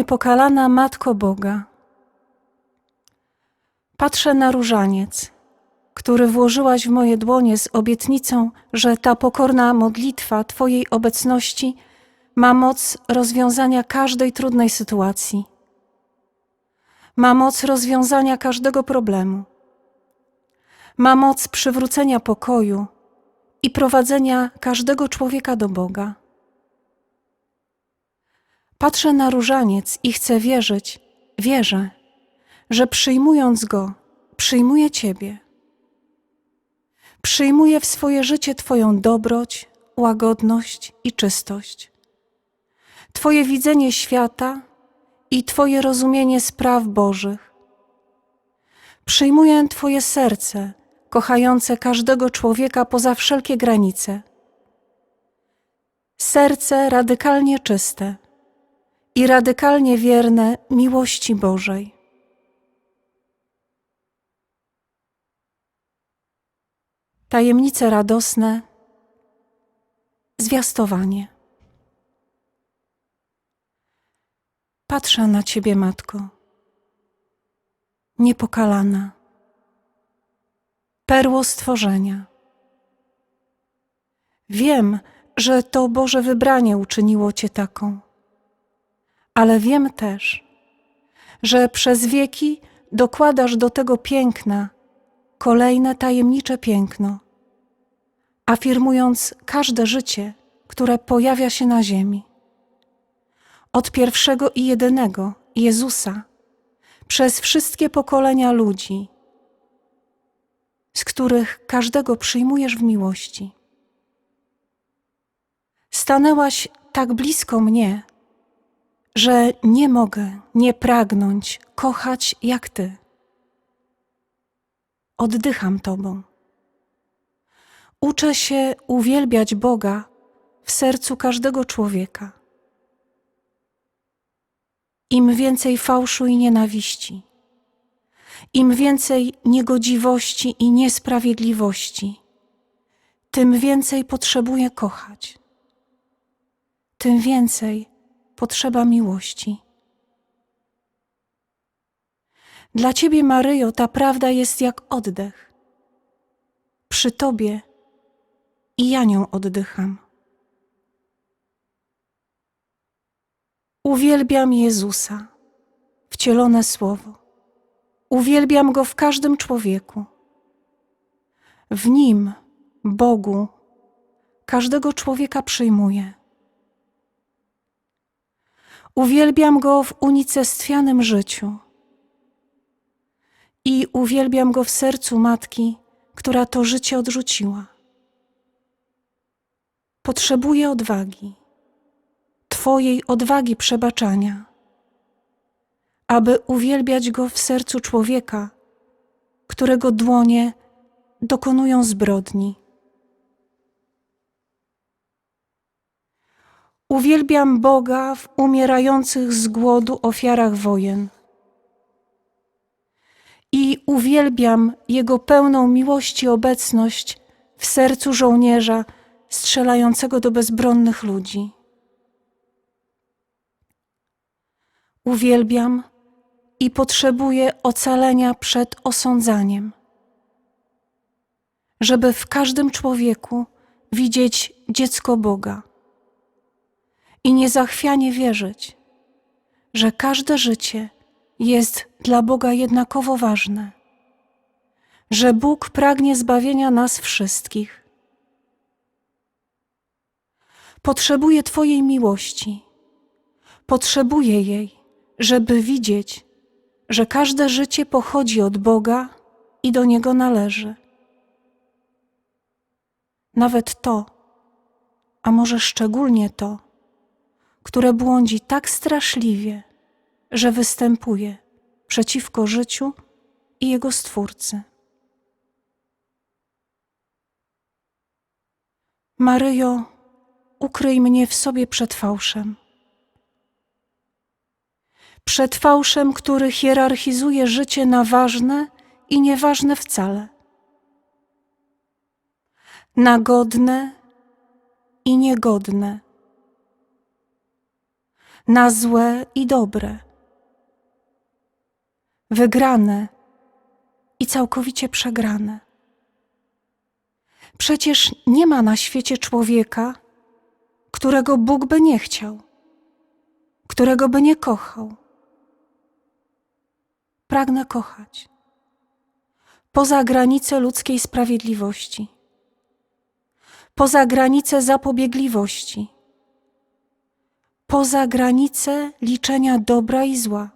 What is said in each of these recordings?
Niepokalana Matko Boga, patrzę na różaniec, który włożyłaś w moje dłonie z obietnicą, że ta pokorna modlitwa Twojej obecności ma moc rozwiązania każdej trudnej sytuacji. Ma moc rozwiązania każdego problemu. Ma moc przywrócenia pokoju i prowadzenia każdego człowieka do Boga. Patrzę na różaniec i chcę wierzyć, wierzę, że przyjmując go, przyjmuję Ciebie. Przyjmuję w swoje życie Twoją dobroć, łagodność i czystość. Twoje widzenie świata i Twoje rozumienie spraw Bożych. Przyjmuję Twoje serce, kochające każdego człowieka poza wszelkie granice. Serce radykalnie czyste i radykalnie wierne miłości Bożej. Tajemnice radosne, zwiastowanie. Patrzę na Ciebie, Matko, niepokalana, perło stworzenia. Wiem, że to Boże wybranie uczyniło Cię taką, ale wiem też, że przez wieki dokładasz do tego piękna kolejne tajemnicze piękno, afirmując każde życie, które pojawia się na ziemi. Od pierwszego i jedynego Jezusa, przez wszystkie pokolenia ludzi, z których każdego przyjmujesz w miłości. Stanęłaś tak blisko mnie, że nie mogę nie pragnąć kochać jak Ty oddycham Tobą. Uczę się uwielbiać Boga w sercu każdego człowieka. Im więcej fałszu i nienawiści, im więcej niegodziwości i niesprawiedliwości, tym więcej potrzebuję kochać, tym więcej potrzeba miłości. Dla Ciebie, Maryjo, ta prawda jest jak oddech. Przy Tobie i ja nią oddycham. Uwielbiam Jezusa, wcielone Słowo. Uwielbiam Go w każdym człowieku. W Nim, Bogu, każdego człowieka przyjmuję. Uwielbiam Go w unicestwianym życiu i uwielbiam Go w sercu matki, która to życie odrzuciła. Potrzebuję odwagi, Twojej odwagi przebaczania, aby uwielbiać Go w sercu człowieka, którego dłonie dokonują zbrodni. Uwielbiam Boga w umierających z głodu ofiarach wojen i uwielbiam Jego pełną miłości obecność w sercu żołnierza strzelającego do bezbronnych ludzi. Uwielbiam i potrzebuję ocalenia przed osądzaniem, żeby w każdym człowieku widzieć dziecko Boga i niezachwianie wierzyć, że każde życie jest dla Boga jednakowo ważne, że Bóg pragnie zbawienia nas wszystkich. Potrzebuję Twojej miłości, potrzebuję jej, żeby widzieć, że każde życie pochodzi od Boga i do Niego należy. Nawet to, a może szczególnie to, które błądzi tak straszliwie, że występuje przeciwko życiu i jego stwórcy. Maryjo, ukryj mnie w sobie przed fałszem. Przed fałszem, który hierarchizuje życie na ważne i nieważne wcale, na godne i niegodne na złe i dobre, wygrane i całkowicie przegrane. Przecież nie ma na świecie człowieka, którego Bóg by nie chciał, którego by nie kochał. Pragnę kochać poza granice ludzkiej sprawiedliwości, poza granice zapobiegliwości, poza granice liczenia dobra i zła.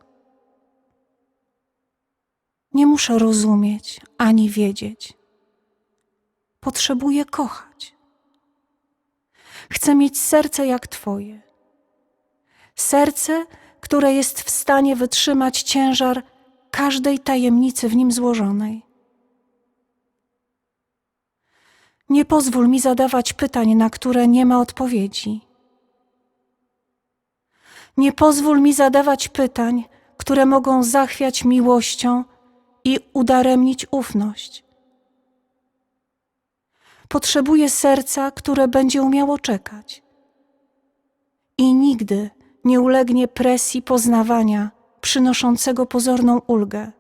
Nie muszę rozumieć ani wiedzieć. Potrzebuję kochać. Chcę mieć serce jak Twoje. Serce, które jest w stanie wytrzymać ciężar każdej tajemnicy w nim złożonej. Nie pozwól mi zadawać pytań, na które nie ma odpowiedzi. Nie pozwól mi zadawać pytań, które mogą zachwiać miłością i udaremnić ufność. Potrzebuję serca, które będzie umiało czekać i nigdy nie ulegnie presji poznawania przynoszącego pozorną ulgę.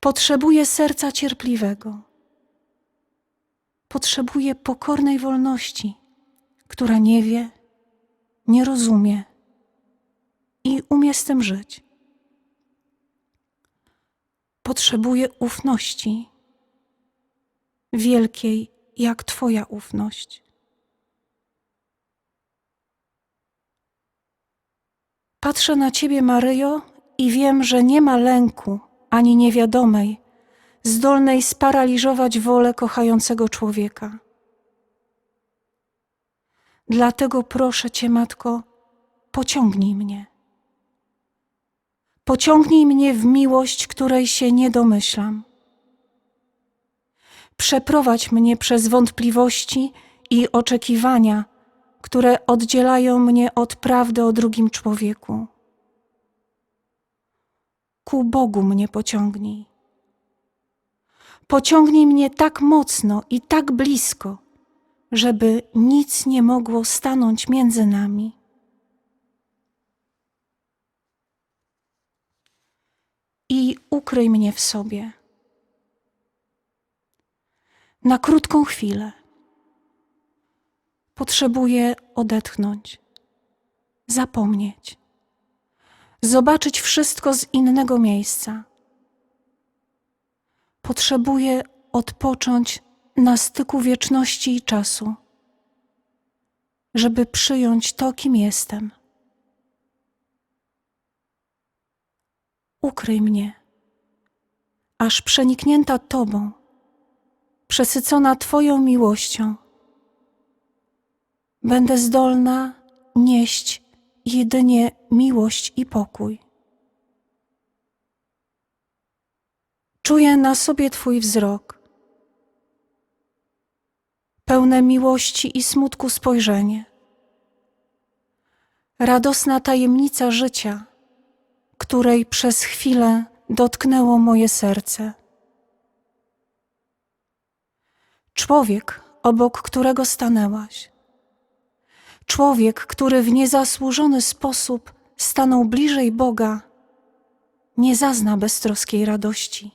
Potrzebuję serca cierpliwego. Potrzebuję pokornej wolności, która nie wie, nie rozumie i umie z tym żyć. Potrzebuję ufności, wielkiej jak Twoja ufność. Patrzę na Ciebie, Maryjo, i wiem, że nie ma lęku ani niewiadomej, zdolnej sparaliżować wolę kochającego człowieka. Dlatego proszę Cię, Matko, pociągnij mnie. Pociągnij mnie w miłość, której się nie domyślam. Przeprowadź mnie przez wątpliwości i oczekiwania, które oddzielają mnie od prawdy o drugim człowieku. Ku Bogu mnie pociągnij. Pociągnij mnie tak mocno i tak blisko, żeby nic nie mogło stanąć między nami. I ukryj mnie w sobie. Na krótką chwilę potrzebuję odetchnąć, zapomnieć, zobaczyć wszystko z innego miejsca. Potrzebuję odpocząć na styku wieczności i czasu, żeby przyjąć to, kim jestem. Ukryj mnie, aż przeniknięta Tobą, przesycona Twoją miłością, będę zdolna nieść jedynie miłość i pokój. Czuję na sobie Twój wzrok, pełne miłości i smutku spojrzenie. Radosna tajemnica życia, której przez chwilę dotknęło moje serce. Człowiek, obok którego stanęłaś. Człowiek, który w niezasłużony sposób stanął bliżej Boga, nie zazna beztroskiej radości.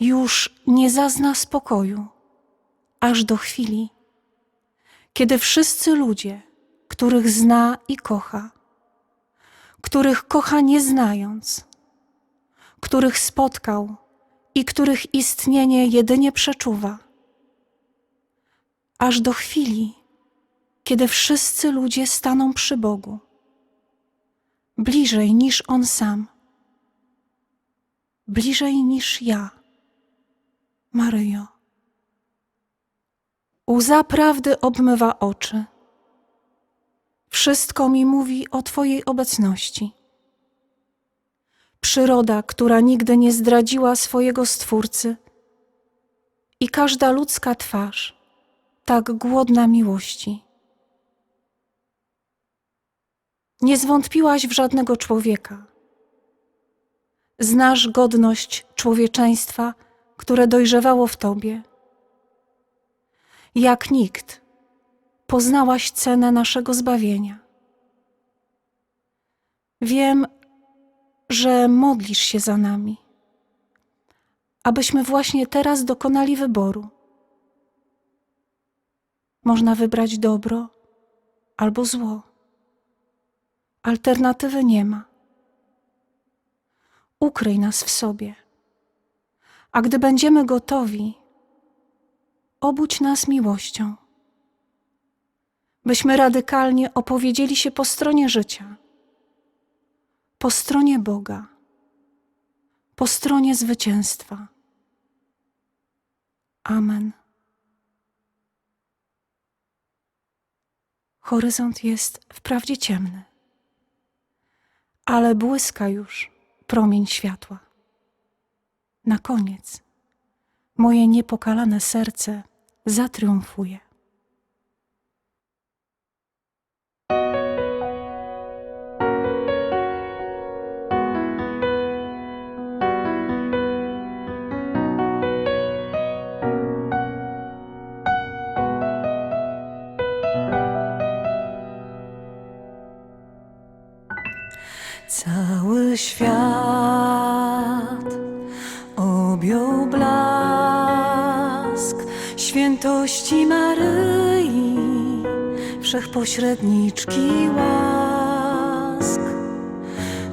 Już nie zazna spokoju, aż do chwili, kiedy wszyscy ludzie, których zna i kocha, których kocha nie znając, których spotkał i których istnienie jedynie przeczuwa, aż do chwili, kiedy wszyscy ludzie staną przy Bogu, bliżej niż On sam, bliżej niż ja, Maryjo. Łza prawdy obmywa oczy. Wszystko mi mówi o Twojej obecności. Przyroda, która nigdy nie zdradziła swojego Stwórcy, i każda ludzka twarz, tak głodna miłości. Nie zwątpiłaś w żadnego człowieka. Znasz godność człowieczeństwa, które dojrzewało w Tobie. Jak nikt, poznałaś cenę naszego zbawienia. Wiem, że modlisz się za nami, abyśmy właśnie teraz dokonali wyboru. Można wybrać dobro albo zło. Alternatywy nie ma. Ukryj nas w sobie. A gdy będziemy gotowi, obudź nas miłością, byśmy radykalnie opowiedzieli się po stronie życia, po stronie Boga, po stronie zwycięstwa. Amen. Horyzont jest wprawdzie ciemny, ale błyska już promień światła. Na koniec moje niepokalane serce zatriumfuje. Cały świat objął świętości Maryi, wszechpośredniczki łask.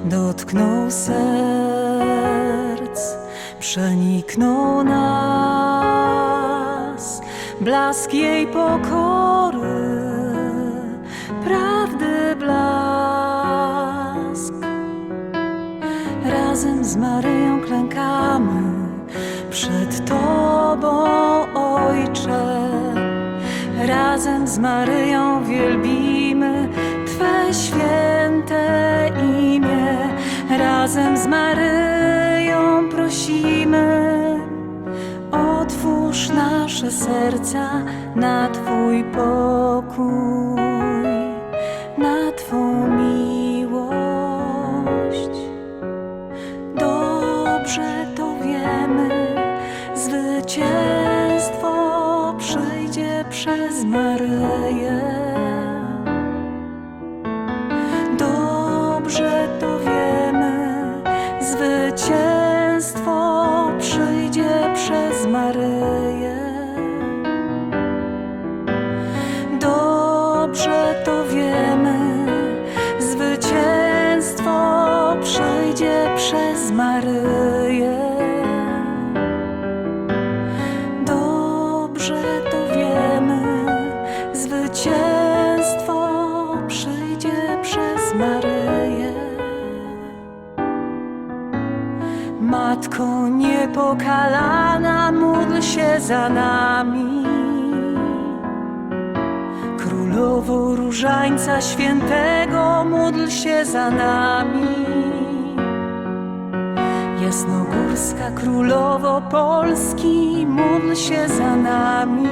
Dotknął serc, przeniknął nas, blask jej pokory, prawdy blask. Razem z Maryją klękamy przed Tobą, Ojcze. Razem z Maryją wielbimy Twe święte imię. Razem z Maryją prosimy, otwórz nasze serca na Twój pokój, Dobrze to wiemy, zwycięstwo przyjdzie przez Maryję. Dobrze to wiemy, zwycięstwo przyjdzie przez Maryję. Matko niepokalana, módl się za nami. Królowo Różańca Świętego, módl się za nami. Jasnogórska Królowo Polski, módl się za nami.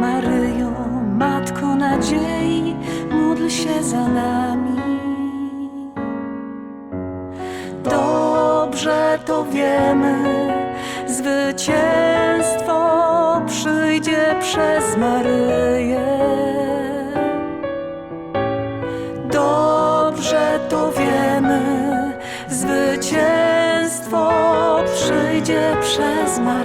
Maryjo, Matko Nadziei, módl się za nami. Dobrze to wiemy, zwycięstwo przez Maryję. Dobrze to wiemy, zwycięstwo przyjdzie przez Maryję.